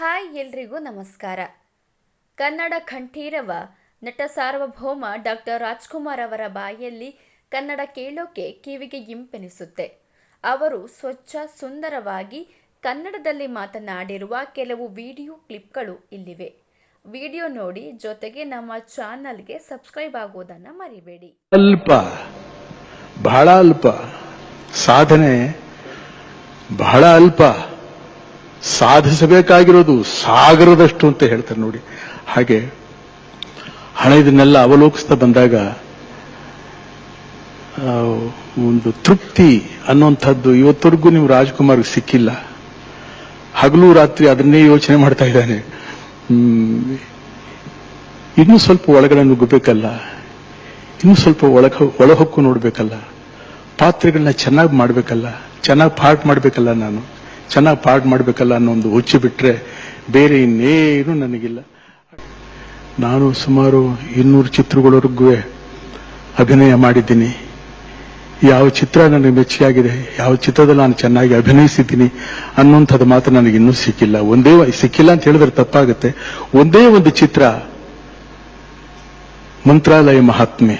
Hi ಎಲ್ರಿಗೂ ನಮಸ್ಕಾರ. ಕನ್ನಡ ಕಂಠೀರವ ನಟ ಸಾರ್ವಭೌಮ ಡಾಕ್ಟರ್ ರಾಜ್ಕುಮಾರ್ ಅವರ ಬಾಯಲ್ಲಿ ಕನ್ನಡ ಕೇಳೋಕೆ ಕಿವಿಗೆ ಇಂಪೆನಿಸುತ್ತೆ. ಅವರು ಸ್ವಚ್ಛ, ಸುಂದರವಾಗಿ ಕನ್ನಡದಲ್ಲಿ ಮಾತನಾಡಿರುವ ಕೆಲವು ವಿಡಿಯೋ ಕ್ಲಿಪ್ಗಳು ಇಲ್ಲಿವೆ. ವಿಡಿಯೋ ನೋಡಿ ಜೊತೆಗೆ ನಮ್ಮ ಚಾನಲ್ಗೆ ಸಬ್ಸ್ಕ್ರೈಬ್ ಆಗೋದನ್ನ ಮರಿಬೇಡಿ. ಅಲ್ಪ, ಬಹಳ ಅಲ್ಪ ಸಾಧನೆ, ಬಹಳ ಅಲ್ಪ ಸಾಧಿಸಬೇಕಾಗಿರೋದು ಸಾಗರದಷ್ಟು ಅಂತ ಹೇಳ್ತಾರೆ ನೋಡಿ. ಹಾಗೆ ಹಣ ಇದನ್ನೆಲ್ಲ ಅವಲೋಕಿಸ್ತಾ ಬಂದಾಗ ಒಂದು ತೃಪ್ತಿ ಅನ್ನುವಂಥದ್ದು ಇವತ್ತವರೆಗೂ ನೀವು ರಾಜ್ಕುಮಾರ್ ಸಿಕ್ಕಿಲ್ಲ. ಹಗಲು ರಾತ್ರಿ ಅದನ್ನೇ ಯೋಚನೆ ಮಾಡ್ತಾ ಇದ್ದಾನೆ. ಇನ್ನೂ ಸ್ವಲ್ಪ ಒಳಗಡೆ ನುಗ್ಗಬೇಕಲ್ಲ. ಇನ್ನೂ ಸ್ವಲ್ಪ ಒಳಗ, ಒಳಹೊಕ್ಕು ನೋಡ್ಬೇಕಲ್ಲ. ಪಾತ್ರೆಗಳನ್ನ ಚೆನ್ನಾಗಿ ಮಾಡ್ಬೇಕಲ್ಲ. ಚೆನ್ನಾಗಿ ಪಾಠ ಮಾಡ್ಬೇಕಲ್ಲ ನಾನು. ಚೆನ್ನಾಗಿ ಪಾಠ ಮಾಡಬೇಕಲ್ಲ ಅನ್ನೋ ಒಂದು ಹುಚ್ಚು ಬಿಟ್ಟರೆ ಬೇರೆ ಇನ್ನೇನು ನನಗಿಲ್ಲ. ನಾನು ಸುಮಾರು ಇನ್ನೂರು ಚಿತ್ರಗಳವರೆಗೂ ಅಭಿನಯ ಮಾಡಿದ್ದೀನಿ. ಯಾವ ಚಿತ್ರ ನನಗೆ ಮೆಚ್ಚಿಯಾಗಿದೆ, ಯಾವ ಚಿತ್ರದಲ್ಲಿ ನಾನು ಚೆನ್ನಾಗಿ ಅಭಿನಯಿಸಿದ್ದೀನಿ ಅನ್ನುವಂಥದ್ದು ಮಾತ್ರ ನನಗೆ ಇನ್ನೂ ಸಿಕ್ಕಿಲ್ಲ. ಒಂದೇ ಸಿಕ್ಕಿಲ್ಲ ಅಂತ ಹೇಳಿದ್ರೆ ತಪ್ಪಾಗುತ್ತೆ. ಒಂದೇ ಒಂದು ಚಿತ್ರ ಮಂತ್ರಾಲಯ ಮಹಾತ್ಮೆ.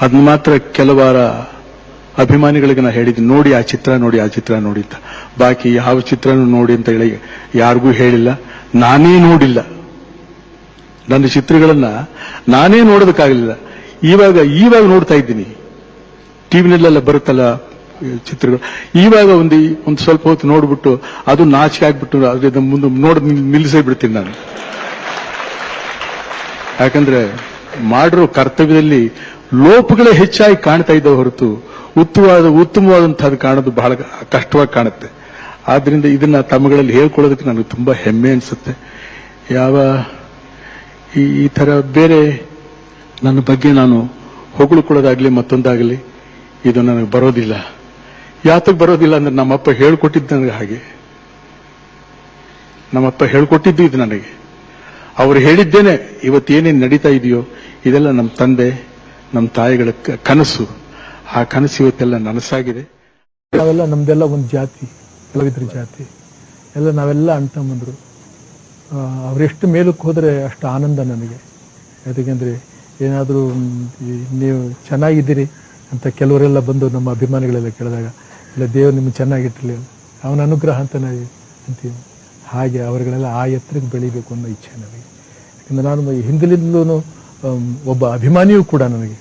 ಅದನ್ನ ಮಾತ್ರ ಕೆಲವಾರ ಅಭಿಮಾನಿಗಳಿಗೆ ನಾ ಹೇಳಿದ್ದೀನಿ ನೋಡಿ ಆ ಚಿತ್ರ, ನೋಡಿ ಆ ಚಿತ್ರ, ನೋಡಿ ಅಂತ. ಬಾಕಿ ಯಾವ ಚಿತ್ರನೂ ನೋಡಿ ಅಂತ ಹೇಳಿ ಯಾರಿಗೂ ಹೇಳಿಲ್ಲ. ನಾನೇ ನೋಡಿಲ್ಲ. ನನ್ನ ಚಿತ್ರಗಳನ್ನ ನಾನೇ ನೋಡೋದಕ್ಕಾಗಲಿಲ್ಲ. ಇವಾಗ ಇವಾಗ ನೋಡ್ತಾ ಇದ್ದೀನಿ. ಟಿವಿನಲ್ಲೆಲ್ಲ ಬರುತ್ತಲ್ಲ ಚಿತ್ರಗಳು. ಇವಾಗ ಒಂದು ಒಂದು ಸ್ವಲ್ಪ ಹೊತ್ತು ನೋಡ್ಬಿಟ್ಟು ಅದು ನಾಚಿಕೆ ಆಗ್ಬಿಟ್ಟು ಅದ್ರ ಮುಂದೆ ನೋಡ್ ನಿಲ್ಲಿಸೇ ಬಿಡ್ತೀನಿ ನಾನು. ಯಾಕಂದ್ರೆ ಮಾಡಿರೋ ಕರ್ತವ್ಯದಲ್ಲಿ ಲೋಪಗಳೇ ಹೆಚ್ಚಾಗಿ ಕಾಣ್ತಾ ಇದ್ದಾವೆ ಹೊರತು ಉತ್ತಮವಾದ ಉತ್ತಮವಾದಂತಹದ್ದು ಕಾಣೋದು ಬಹಳ ಕಷ್ಟವಾಗಿ ಕಾಣುತ್ತೆ. ಆದ್ರಿಂದ ಇದನ್ನ ತಮ್ಮಗಳಲ್ಲಿ ಹೇಳ್ಕೊಳ್ಳೋದಕ್ಕೆ ನನಗೆ ತುಂಬಾ ಹೆಮ್ಮೆ ಅನ್ಸುತ್ತೆ. ಯಾವ ಈ ತರ ಬೇರೆ ನನ್ನ ಬಗ್ಗೆ ನಾನು ಹೊಗಳ್ಕೊಳ್ಳೋದಾಗ್ಲಿ, ಮತ್ತೊಂದಾಗಲಿ, ಇದು ನನಗೆ ಬರೋದಿಲ್ಲ. ಯಾತಕ್ಕೆ ಬರೋದಿಲ್ಲ ಅಂದ್ರೆ ನಮ್ಮಪ್ಪ ಹೇಳ್ಕೊಟ್ಟಿದ್ದು ನನಗೆ ಹಾಗೆ. ನಮ್ಮಪ್ಪ ಹೇಳ್ಕೊಟ್ಟಿದ್ದು ಇದು ನನಗೆ. ಅವರು ಹೇಳಿದ್ದೇನೆ, ಇವತ್ತೇನೇನು ನಡೀತಾ ಇದೆಯೋ, ಇದೆಲ್ಲ ನಮ್ಮ ತಂದೆ, ನಮ್ಮ ತಾಯಿಗಳ ಕನಸು. ಆ ಕನಸು ಇವತ್ತೆಲ್ಲ ನನಸಾಗಿದೆ. ನಾವೆಲ್ಲ ನಮ್ದೆಲ್ಲ ಒಂದು ಜಾತಿ ಕಲಾವಿದ್ರ ಜಾತಿ. ಎಲ್ಲ ನಾವೆಲ್ಲ ಅಣ್ತಮ್ಮಂದ್ರು ಅವರೆಷ್ಟು ಮೇಲಕ್ಕೆ ಹೋದರೆ ಅಷ್ಟು ಆನಂದ ನನಗೆ ಯಾಕೆಂದರೆ ಏನಾದರೂ ನೀವು ಚೆನ್ನಾಗಿದ್ದೀರಿ ಅಂತ ಕೆಲವರೆಲ್ಲ ಬಂದು ನಮ್ಮ ಅಭಿಮಾನಿಗಳೆಲ್ಲ ಕೇಳಿದಾಗ, ಇಲ್ಲ ದೇವರು ನಿಮ್ಗೆ ಚೆನ್ನಾಗಿಟ್ಟಿರಲಿ, ಅವನ ಅನುಗ್ರಹ ಅಂತ ನಾವು ಅಂತೀವಿ. ಹಾಗೆ ಅವರುಗಳೆಲ್ಲ ಆ ಎತ್ತರಕ್ಕೆ ಬೆಳಿಬೇಕು ಅನ್ನೋ ಇಚ್ಛೆ ನನಗೆ ಯಾಕಂದ್ರೆ ನಾನು ಹಿಂದಿಲಿಂದಲೂ ಒಬ್ಬ ಅಭಿಮಾನಿಯೂ ಕೂಡ ನನಗೆ.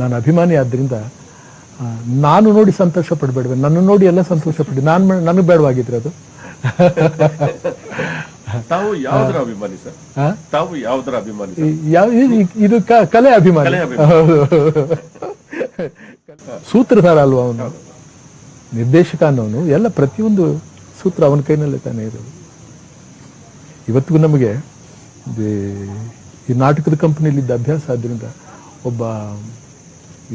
ನಾನು ಅಭಿಮಾನಿ ಆದ್ದರಿಂದ ನಾನು ನೋಡಿ ಸಂತೋಷ ಪಡಬೇಡ್ವೆ. ನನ್ನ ನೋಡಿ ಎಲ್ಲ ಸಂತೋಷ ಪಡಿ. ನಾನು ನನಗೆ ಬೇಡವಾಗಿದ್ರೆ ಅದು. ತಾವು ಯಾವ್ದರ ಅಭಿಮಾನಿ ಸರ್? ತಾವು ಯಾವ್ದ್ರ ಅಭಿಮಾನಿ ಇದು- ಕಲೆ ಅಭಿಮಾನಿ. ಸೂತ್ರಧಾರ ಅಲ್ವಾ ಅವನು? ನಿರ್ದೇಶಕ ಅನ್ನೋನು ಎಲ್ಲ ಪ್ರತಿಯೊಂದು ಸೂತ್ರ ಅವನ ಕೈನಲ್ಲೇ ತಾನೇ ಇರೋದು. ಇವತ್ತಿಗೂ ನಮಗೆ ಈ- ನಾಟಕದ ಕಂಪನಿಯಲ್ಲಿದ್ದ ಅಭ್ಯಾಸ ಆದ್ರಿಂದ ಒಬ್ಬ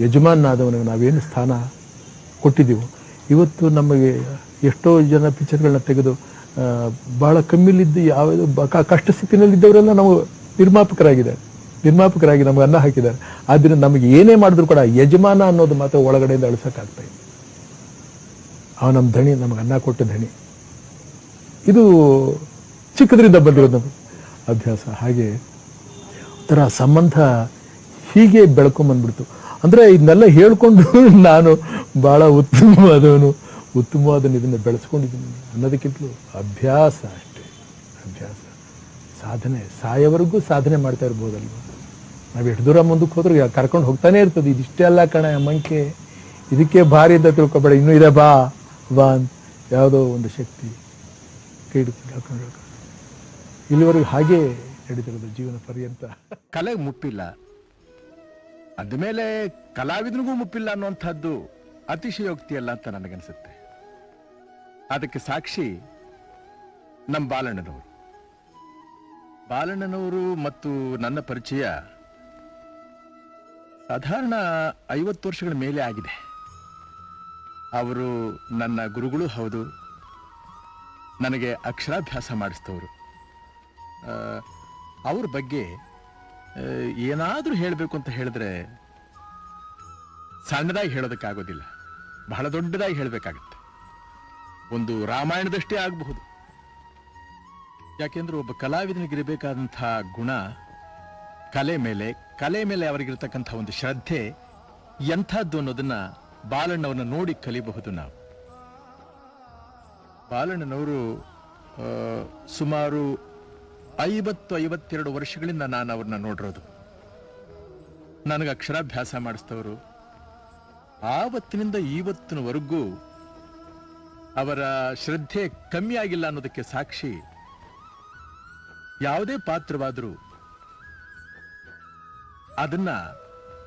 ಯಜಮಾನಾದವನಿಗೆ ನಾವೇನು ಸ್ಥಾನ ಕೊಟ್ಟಿದ್ದೀವೋ. ಇವತ್ತು ನಮಗೆ ಎಷ್ಟೋ ಜನ ಪಿಕ್ಚರ್ಗಳನ್ನ ತೆಗೆದು ಬಹಳ ಕಮ್ಮಿಲಿದ್ದು ಯಾವ ಕಷ್ಟ ಸ್ಥಿತಿನಲ್ಲಿದ್ದವರೆಲ್ಲ ನಾವು ನಿರ್ಮಾಪಕರಾಗಿದ್ದಾರೆ. ನಿರ್ಮಾಪಕರಾಗಿ ನಮ್ಗೆ ಅನ್ನ ಹಾಕಿದ್ದಾರೆ. ಆದ್ದರಿಂದ ನಮಗೆ ಏನೇ ಮಾಡಿದ್ರು ಕೂಡ ಯಜಮಾನ ಅನ್ನೋದು ಮಾತ್ರ ಒಳಗಡೆಯಿಂದ ಅಳಿಸಕ್ಕಾಗ್ತಾ ಇದೆ ಅವ ನಮ್ಮ ಧಣಿ ನಮಗೆ ಅನ್ನ ಕೊಟ್ಟ ಧಣಿ. ಇದು ಚಿಕ್ಕದ್ರಿಂದ ಬಂದಿರೋದು ನಮಗೆ ಅಭ್ಯಾಸ. ಹಾಗೆ ಒಂಥರ ಸಂಬಂಧ ಹೀಗೆ ಬೆಳ್ಕೊಂಬಂದ್ಬಿಡ್ತು. ಅಂದ್ರೆ ಇದನ್ನೆಲ್ಲ ಹೇಳ್ಕೊಂಡು ನಾನು ಬಹಳ ಉತ್ತಮವಾದವನು ಉತ್ತಮವಾದನು ಇದನ್ನ ಬೆಳೆಸ್ಕೊಂಡಿದ್ದೀನಿ ಅನ್ನೋದಕ್ಕಿಂತಲೂ ಅಭ್ಯಾಸ ಅಷ್ಟೇ, ಅಭ್ಯಾಸ. ಸಾಧನೆ, ಸಾಯವರೆಗೂ ಸಾಧನೆ ಮಾಡ್ತಾ ಇರ್ಬೋದಲ್ವ? ನಾವು ಎಷ್ಟು ದೂರ ಮುಂದಕ್ಕೆ ಹೋದ್ರೆ ಕರ್ಕೊಂಡು ಹೋಗ್ತಾನೆ ಇರ್ತದೆ. ಇದಿಷ್ಟೇ ಅಲ್ಲ ಕಣ ಮಂಕೆ. ಇದಕ್ಕೆ ಭಾರಿ ಅಂತ ತಿಳ್ಕೊಬೇಡ. ಇನ್ನೂ ಇದೆ ಬಾ ಬಾ ಅಂತ ಯಾವುದೋ ಒಂದು ಶಕ್ತಿ ಕೈ ಇಲ್ಲಿವರೆಗೂ ಹಾಗೆ ನಡೀತಿರೋದು ಜೀವನ ಪರ್ಯಂತ. ಕಲೆಗೆ ಮುಪ್ಪಿಲ್ಲ ಅಂದಮೇಲೆ ಕಲಾವಿದನಿಗೂ ಮುಪ್ಪಿಲ್ಲ ಅನ್ನುವಂಥದ್ದು ಅತಿಶಯೋಕ್ತಿ ಅಲ್ಲ ಅಂತ ನನಗನ್ಸುತ್ತೆ. ಅದಕ್ಕೆ ಸಾಕ್ಷಿ ನಮ್ಮ ಬಾಲಣ್ಣನವರು. ಬಾಲಣ್ಣನವರು ಮತ್ತು ನನ್ನ ಪರಿಚಯ ಸಾಧಾರಣ ಐವತ್ತು ವರ್ಷಗಳ ಮೇಲೆ ಆಗಿದೆ. ಅವರು ನನ್ನ ಗುರುಗಳು ಹೌದು. ನನಗೆ ಅಕ್ಷರಾಭ್ಯಾಸ ಮಾಡಿಸಿದವರು ಅವ್ರ ಬಗ್ಗೆ ಏನಾದರೂ ಹೇಳಬೇಕು ಅಂತ ಹೇಳಿದ್ರೆ ಸಣ್ಣದಾಗಿ ಹೇಳೋದಕ್ಕಾಗೋದಿಲ್ಲ. ಬಹಳ ದೊಡ್ಡದಾಗಿ ಹೇಳಬೇಕಾಗತ್ತೆ. ಒಂದು ರಾಮಾಯಣದಷ್ಟೇ ಆಗಬಹುದು. ಯಾಕೆಂದ್ರೆ ಒಬ್ಬ ಕಲಾವಿದನಿಗಿರಬೇಕಾದಂತಹ ಗುಣ ಕಲೆ ಮೇಲೆ ಕಲೆ ಮೇಲೆ ಅವರಿಗಿರ್ತಕ್ಕಂಥ ಒಂದು ಶ್ರದ್ಧೆ ಎಂಥದ್ದು ಅನ್ನೋದನ್ನ ಬಾಲಣ್ಣವನ್ನ ನೋಡಿ ಕಲಿಬಹುದು ನಾವು. ಬಾಲಣ್ಣನವರು ಸುಮಾರು ಐವತ್ತು ಐವತ್ತೆರಡು ವರ್ಷಗಳಿಂದ ನಾನು ಅವ್ರನ್ನ ನೋಡಿರೋದು. ನನಗೆ ಅಕ್ಷರಾಭ್ಯಾಸ ಮಾಡಿಸ್ತವರು. ಆವತ್ತಿನಿಂದ ಇವತ್ತಿನವರೆಗೂ ಅವರ ಶ್ರದ್ಧೆ ಕಮ್ಮಿ ಆಗಿಲ್ಲ ಅನ್ನೋದಕ್ಕೆ ಸಾಕ್ಷಿ. ಯಾವುದೇ ಪಾತ್ರವಾದರೂ ಅದನ್ನ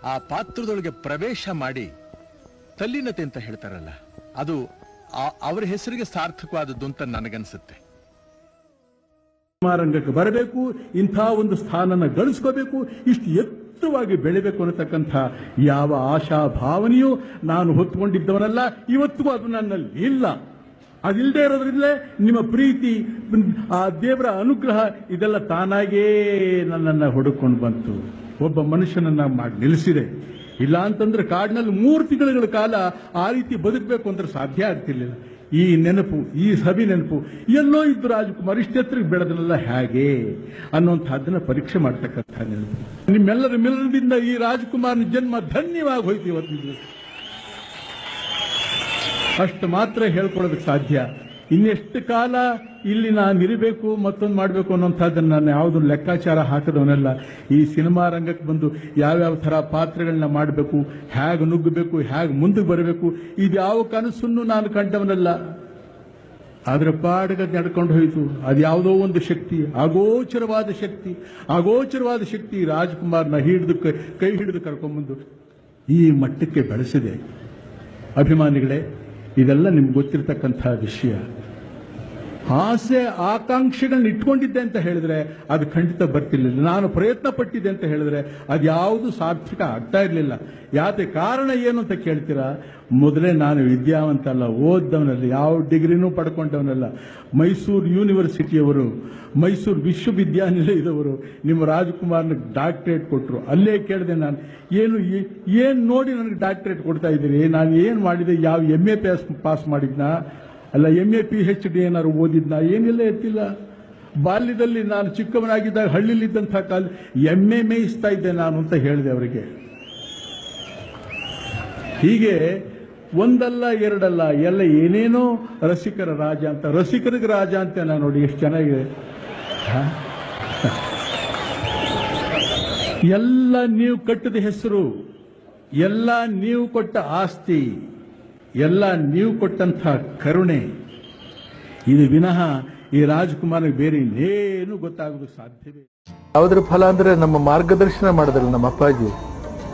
ಆ ಪಾತ್ರದೊಳಗೆ ಪ್ರವೇಶ ಮಾಡಿ ತಲ್ಲೀನತೆ ಅಂತ ಹೇಳ್ತಾರಲ್ಲ, ಅದು ಅವರ ಹೆಸರಿಗೆ ಸಾರ್ಥಕವಾದದ್ದು ಅಂತ ನನಗನ್ಸುತ್ತೆ. ರಂಗಕ್ಕೆ ಬರಬೇಕು, ಇಂಥ ಒಂದು ಸ್ಥಾನನ ಗಳಿಸ್ಕೋಬೇಕು, ಇಷ್ಟು ಎತ್ತರವಾಗಿ ಬೆಳಿಬೇಕು ಅನ್ನತಕ್ಕಂಥ ಯಾವ ಆಶಾ ಭಾವನೆಯೂ ನಾನು ಹೊತ್ತುಕೊಂಡಿದ್ದವನಲ್ಲ. ಇವತ್ತಿಗೂ ಅದು ನನ್ನಲ್ಲಿ ಇಲ್ಲ. ಅದಿಲ್ಲದೆ ಇರೋದ್ರಿಂದಲೇ ನಿಮ್ಮ ಪ್ರೀತಿ, ಆ ದೇವರ ಅನುಗ್ರಹ ಇದೆಲ್ಲ ತಾನಾಗೇ ನನ್ನನ್ನು ಹುಡುಕೊಂಡು ಬಂತು. ಒಬ್ಬ ಮನುಷ್ಯನನ್ನ ಮಾಡಿ ನಿಲ್ಲಿಸಿದೆ. ಇಲ್ಲ ಅಂತಂದ್ರೆ ಕಾಡಿನಲ್ಲಿ ಮೂರು ತಿಂಗಳ ಕಾಲ ಆ ರೀತಿ ಬದುಕಬೇಕು ಅಂದ್ರೆ ಸಾಧ್ಯ ಆಗ್ತಿರ್ಲಿಲ್ಲ. ಈ ನೆನಪು, ಈ ಸಭೆ ನೆನಪು, ಎಲ್ಲೋ ಇದ್ದು ರಾಜಕುಮಾರ್ ಇಷ್ಟೆತ್ತರಿಗೆ ಬೆಳೆದ್ರಲ್ಲ ಹೇಗೆ ಅನ್ನುವಂಥದ್ದನ್ನ ಪರೀಕ್ಷೆ ಮಾಡ್ತಕ್ಕಂಥ ನೆನಪು. ನಿಮ್ಮೆಲ್ಲರ ಮಿಲನದಿಂದ ಈ ರಾಜಕುಮಾರನ ಜನ್ಮ ಧನ್ಯವಾಗಿ ಹೋಯ್ತು ಇವತ್ತಿನ ಅಷ್ಟು ಮಾತ್ರ ಹೇಳ್ಕೊಳ್ಳೋದಕ್ಕೆ ಸಾಧ್ಯ. ಇನ್ನೆಷ್ಟು ಕಾಲ ಇಲ್ಲಿ ನಾನು ಇರಬೇಕು, ಮತ್ತೊಂದು ಮಾಡಬೇಕು ಅನ್ನೋಂಥದ್ದನ್ನು ನಾನು ಯಾವುದೊಂದು ಲೆಕ್ಕಾಚಾರ ಹಾಕದವನಲ್ಲ. ಈ ಸಿನಿಮಾ ರಂಗಕ್ಕೆ ಬಂದು ಯಾವ್ಯಾವ ಥರ ಪಾತ್ರಗಳನ್ನ ಮಾಡಬೇಕು, ಹೇಗೆ ನುಗ್ಗಬೇಕು, ಹೇಗೆ ಮುಂದೆ ಬರಬೇಕು, ಇದು ಯಾವ ಕನಸನ್ನು ನಾನು ಕಂಡವನಲ್ಲ. ಆದರೆ ಪಾಡಗ ನಡ್ಕೊಂಡು ಹೋಯಿತು. ಅದು ಯಾವುದೋ ಒಂದು ಶಕ್ತಿ, ಅಗೋಚರವಾದ ಶಕ್ತಿ ಅಗೋಚರವಾದ ಶಕ್ತಿ ರಾಜ್ಕುಮಾರ್ನ ಹಿಡಿದು ಕೈ- ಕೈ ಹಿಡಿದು ಕರ್ಕೊಂಬಂದು ಈ ಮಟ್ಟಕ್ಕೆ ಬೆಳೆಸಿದೆ. ಅಭಿಮಾನಿಗಳೇ, ಇದೆಲ್ಲ ನಿಮ್ಗೆ ಗೊತ್ತಿರತಕ್ಕಂಥ ವಿಷಯ. ಆಸೆ ಆಕಾಂಕ್ಷೆಗಳನ್ನ ಇಟ್ಕೊಂಡಿದ್ದೆ ಅಂತ ಹೇಳಿದ್ರೆ ಅದು ಖಂಡಿತ ಬರ್ತಿರ್ಲಿಲ್ಲ. ನಾನು ಪ್ರಯತ್ನ ಪಟ್ಟಿದ್ದೆ ಅಂತ ಹೇಳಿದ್ರೆ ಅದು ಯಾವುದು ಸಾರ್ಥಕ ಆಗ್ತಾ ಇರಲಿಲ್ಲ. ಯಾತೆ ಕಾರಣ ಏನು ಅಂತ ಕೇಳ್ತೀರಾ? ಮೊದಲೇ ನಾನು ವಿದ್ಯಾವಂತ ಅಲ್ಲ ಓದ್ದವನಲ್ಲ, ಯಾವ ಡಿಗ್ರಿನೂ ಪಡ್ಕೊಂಡವನಲ್ಲ. ಮೈಸೂರು ಯೂನಿವರ್ಸಿಟಿಯವರು, ಮೈಸೂರು ವಿಶ್ವವಿದ್ಯಾನಿಲಯದವರು ನಿಮ್ಮ ರಾಜ್ಕುಮಾರ್ನ ಡಾಕ್ಟರೇಟ್ ಕೊಟ್ಟರು ಅಲ್ಲೇ ಕೇಳಿದೆ ನಾನು, ಏನು ಏನು ನೋಡಿ ನನಗೆ ಡಾಕ್ಟರೇಟ್ ಕೊಡ್ತಾ ಇದ್ದೀರಿ? ನಾನು ಏನು ಮಾಡಿದೆ? ಯಾವ ಎಂ ಎ ಪಾಸ್ ಪಾಸ್ ಮಾಡಿದ್ನಾ? ಅಲ್ಲ M A P H D ಏನಾದ್ರು ಓದಿದ್ನಾ? ಏನಿಲ್ಲ, ಎತ್ತಿಲ್ಲ. ಬಾಲ್ಯದಲ್ಲಿ ನಾನು ಚಿಕ್ಕವನಾಗಿದ್ದಾಗ ಹಳ್ಳಿಲಿದ್ದಂಥ ಕಾಲ ಎಮ್ಮೆ ಮೇಯಿಸ್ತಾ ಇದ್ದೆ ನಾನು ಅಂತ ಹೇಳಿದೆ ಅವರಿಗೆ. ಹೀಗೆ ಒಂದಲ್ಲ, ಎರಡಲ್ಲ, ಎಲ್ಲ ಏನೇನೋ ರಸಿಕರ ರಾಜ ಅಂತ, ರಸಿಕರಿಗೆ ರಾಜ ಅಂತ ನಾನು ನೋಡಿ ಎಷ್ಟು ಚೆನ್ನಾಗಿದೆ? ಎಲ್ಲ ನೀವು ಕಟ್ಟಿದ ಹೆಸರು, ಎಲ್ಲ ನೀವು ಕೊಟ್ಟ ಆಸ್ತಿ ಎಲ್ಲ ನೀವು ಕೊಟ್ಟಂಥ ಕರುಣೆ. ಇದು ವಿನಃ ಈ ರಾಜ್ಕುಮಾರ್ಗೆ ಬೇರೆ ಇನ್ನೇನು ಗೊತ್ತಾಗೋದು ಸಾಧ್ಯವೇ. ಯಾವುದ್ರ ಫಲ ಅಂದ್ರೆ ನಮ್ಮ ಮಾರ್ಗದರ್ಶನ ಮಾಡಿದ್ರಲ್ಲ ನಮ್ಮ ಅಪ್ಪಾಜಿ,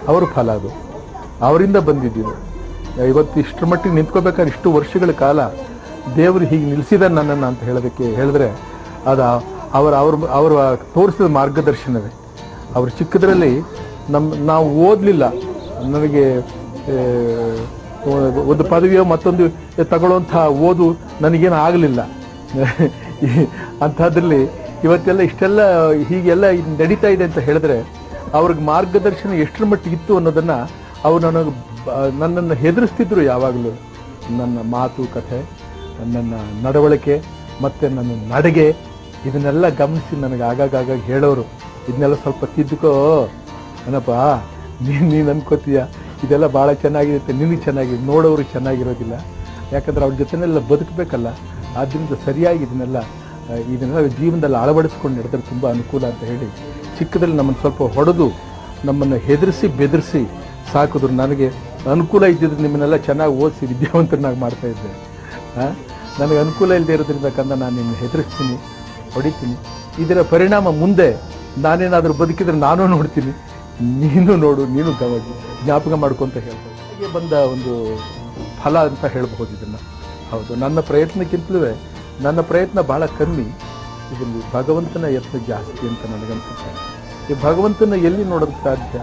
ಅವರು ಫಲ ಅದು. ಅವರಿಂದ ಬಂದಿದ್ದೀವಿ. ಇವತ್ತು ಇಷ್ಟರ ಮಟ್ಟಿಗೆ ನಿಂತ್ಕೋಬೇಕಾದ್ರೆ ಇಷ್ಟು ವರ್ಷಗಳ ಕಾಲ ದೇವರು ಹೀಗೆ ನಿಲ್ಲಿಸಿದ ನನ್ನನ್ನು ಅಂತ ಹೇಳೋದಕ್ಕೆ ಹೇಳಿದ್ರೆ ಅದು ಅವರ ಅವ್ರ ಅವರು ತೋರಿಸಿದ ಮಾರ್ಗದರ್ಶನವೇ. ಅವರು ಚಿಕ್ಕದ್ರಲ್ಲಿ ನಮ್ಮ ನಾವು ಓದಲಿಲ್ಲ. ನನಗೆ ಒಂದು ಪದವಿಯೋ ಮತ್ತೊಂದು ತಗೊಳ್ಳುವಂತಹ ಓದು ನನಗೇನು ಆಗಲಿಲ್ಲ. ಅಂಥದ್ರಲ್ಲಿ ಇವತ್ತೆಲ್ಲ ಇಷ್ಟೆಲ್ಲ ಹೀಗೆಲ್ಲ ನಡೀತಾ ಇದೆ ಅಂತ ಹೇಳಿದ್ರೆ ಅವ್ರಿಗೆ ಮಾರ್ಗದರ್ಶನ ಎಷ್ಟರ ಮಟ್ಟಿಗೆ ಇತ್ತು ಅನ್ನೋದನ್ನ ಅವ್ರು ನನಗೆ ನನ್ನನ್ನು ಹೆದರಿಸ್ತಿದ್ರು ಯಾವಾಗಲೂ. ನನ್ನ ಮಾತು, ಕಥೆ, ನನ್ನ ನಡವಳಿಕೆ ಮತ್ತು ನನ್ನ ನಡಿಗೆ ಇದನ್ನೆಲ್ಲ ಗಮನಿಸಿ ನನಗೆ ಆಗಾಗ ಆಗಾಗ ಹೇಳೋರು. ಇದನ್ನೆಲ್ಲ ಸ್ವಲ್ಪ ತಿದ್ದುಕೋ. ಏನಪ್ಪ ನೀನು ನೀನು ಅನ್ಕೋತೀಯ? ಇದೆಲ್ಲ ಭಾಳ ಚೆನ್ನಾಗಿರುತ್ತೆ, ನಿನಗೆ ಚೆನ್ನಾಗಿದೆ ನೋಡೋರು ಚೆನ್ನಾಗಿರೋದಿಲ್ಲ. ಯಾಕಂದ್ರೆ ಅವ್ರ ಜೊತೆನೆಲ್ಲ ಬದುಕಬೇಕಲ್ಲ ಆದ್ದರಿಂದ ಸರಿಯಾಗಿ ಇದನ್ನೆಲ್ಲ ಇದನ್ನೆಲ್ಲ ಜೀವನದಲ್ಲಿ ಅಳವಡಿಸ್ಕೊಂಡು ನಡೆದ್ರೆ ತುಂಬ ಅನುಕೂಲ ಅಂತ ಹೇಳಿ ಚಿಕ್ಕದಲ್ಲಿ ನಮ್ಮನ್ನು ಸ್ವಲ್ಪ ಹೊಡೆದು ನಮ್ಮನ್ನು ಹೆದರಿಸಿ ಬೆದರಿಸಿ ಸಾಕಿದ್ರು ನನಗೆ ಅನುಕೂಲ ಇದ್ದಿದ್ರೆ ನಿಮ್ಮನ್ನೆಲ್ಲ ಚೆನ್ನಾಗಿ ಓದಿಸಿ ವಿದ್ಯಾವಂತರನ್ನಾಗಿ ಮಾಡ್ತಾ ಇದ್ದೆ. ಆ? ನನಗೆ ಅನುಕೂಲ ಇಲ್ಲದೆ ಇರೋದ್ರಿಂದ ನಾನು ನಿಮ್ಮನ್ನು ಹೆದರಿಸ್ತೀನಿ, ಹೊಡಿತೀನಿ. ಇದರ ಪರಿಣಾಮ ಮುಂದೆ ನಾನೇನಾದರೂ ಬದುಕಿದ್ರೆ ನಾನು ನೋಡ್ತೀನಿ. ನೀನು ನೋಡು, ನೀನು ಗವಾಗಿ ಜ್ಞಾಪಕ ಮಾಡ್ಕೊಂತ ಹೇಳ್ಬೋದು ಹಾಗೆ ಬಂದ ಒಂದು ಫಲ ಅಂತ ಹೇಳ್ಬಹುದು ಇದನ್ನು. ಹೌದು, ನನ್ನ ಪ್ರಯತ್ನಕ್ಕಿಂತಲೂ ನನ್ನ ಪ್ರಯತ್ನ ಬಹಳ ಕಮ್ಮಿ. ಇದರಲ್ಲಿ ಭಗವಂತನ ಯತ್ನ ಜಾಸ್ತಿ ಅಂತ ನನಗನ್ಸುತ್ತೆ. ಈ ಭಗವಂತನ ಎಲ್ಲಿ ನೋಡೋದು ಸಾಧ್ಯ?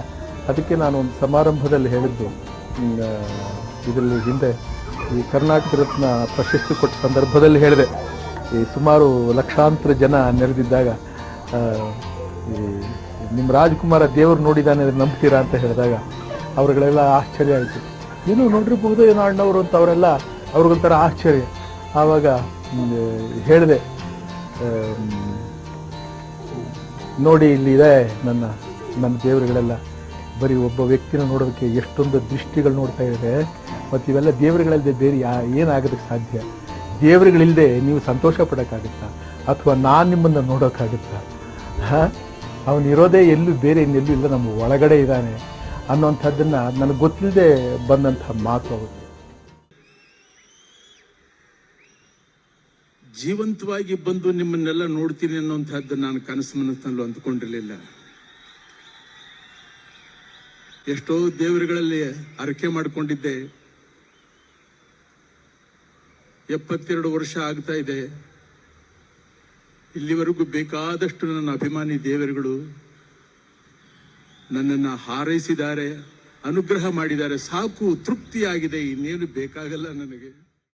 ಅದಕ್ಕೆ ನಾನು ಒಂದು ಸಮಾರಂಭದಲ್ಲಿ ಹೇಳಿದ್ದು ಇದರಲ್ಲಿ ಹಿಂದೆ ಈ ಕರ್ನಾಟಕ ರತ್ನ ಪ್ರಶಸ್ತಿ ಕೊಟ್ಟ ಸಂದರ್ಭದಲ್ಲಿ ಹೇಳಿದೆ. ಈ ಸುಮಾರು ಲಕ್ಷಾಂತರ ಜನ ನೆರೆದಿದ್ದಾಗ ಈ ನಿಮ್ಮ ರಾಜ್ಕುಮಾರ ದೇವರು ನೋಡಿದಾನೆ ಅದನ್ನ ನಂಬ್ತೀರಾ ಅಂತ ಹೇಳಿದಾಗ ಅವ್ರುಗಳೆಲ್ಲ ಆಶ್ಚರ್ಯ ಆಯಿತು. ಏನು ನೋಡಿರ್ಬೋದು ಏನೋ ಅಣ್ಣವರು ಅಂತ ಅವರೆಲ್ಲ ಅವ್ರಿಗೊಂಥರ ಆಶ್ಚರ್ಯ. ಆವಾಗ ಹೇಳಿದೆ ನೋಡಿ ಇಲ್ಲಿ ಇದೆ ನನ್ನ ನನ್ನ ದೇವರುಗಳೆಲ್ಲ. ಬರೀ ಒಬ್ಬ ವ್ಯಕ್ತಿನ ನೋಡೋದಕ್ಕೆ ಎಷ್ಟೊಂದು ದೃಷ್ಟಿಗಳು ನೋಡ್ತಾ ಇದ್ದಾರೆ ಮತ್ತು ಇವೆಲ್ಲ ದೇವರುಗಳಿಲ್ಲದೆ ಬೇರೆ ಯಾ, ಏನಾಗೋದಕ್ಕೆ ಸಾಧ್ಯ? ದೇವರುಗಳಿಲ್ಲದೆ ನೀವು ಸಂತೋಷ ಪಡೋಕ್ಕಾಗುತ್ತಾ? ಅಥವಾ ನಾನು ನಿಮ್ಮನ್ನು ನೋಡೋಕ್ಕಾಗುತ್ತಾ? ಹಾಂ? ಅವನಿರೋದೇ ಎಲ್ಲೂ ಬೇರೆ ಇನ್ನೆಲ್ಲೂ ಇಲ್ಲ, ನಮ್ಮ ಒಳಗಡೆ ಇದ್ದಾನೆ ಅನ್ನೋಂಥದ್ದನ್ನು ನನಗೆ ಗೊತ್ತಿಲ್ಲದೆ ಬಂದಂಥ ಮಾತು ಅವರು ಜೀವಂತವಾಗಿ ಬಂದು ನಿಮ್ಮನ್ನೆಲ್ಲ ನೋಡ್ತೀನಿ ಅನ್ನೋಂಥದ್ದು ನಾನು ಕನಸು ಮನಸ್ಸಿನಲ್ಲೂ ಅಂದ್ಕೊಂಡಿರಲಿಲ್ಲ. ಎಷ್ಟೋ ದೇವರುಗಳಲ್ಲಿ ಅರಕೆ ಮಾಡಿಕೊಂಡಿದ್ದೆ. ಎಪ್ಪತ್ತೆರಡು ವರ್ಷ ಆಗ್ತಾ ಇದೆ. ಇಲ್ಲಿವರೆಗೂ ಬೇಕಾದಷ್ಟು ನನ್ನ ಅಭಿಮಾನಿ ದೇವರುಗಳು ನನ್ನನ್ನು ಹಾರೈಸಿದ್ದಾರೆ ಅನುಗ್ರಹ ಮಾಡಿದ್ದಾರೆ. ಸಾಕು ತೃಪ್ತಿಯಾಗಿದೆ. ಇನ್ನೇನು ಬೇಕಾಗಲ್ಲ ನನಗೆ.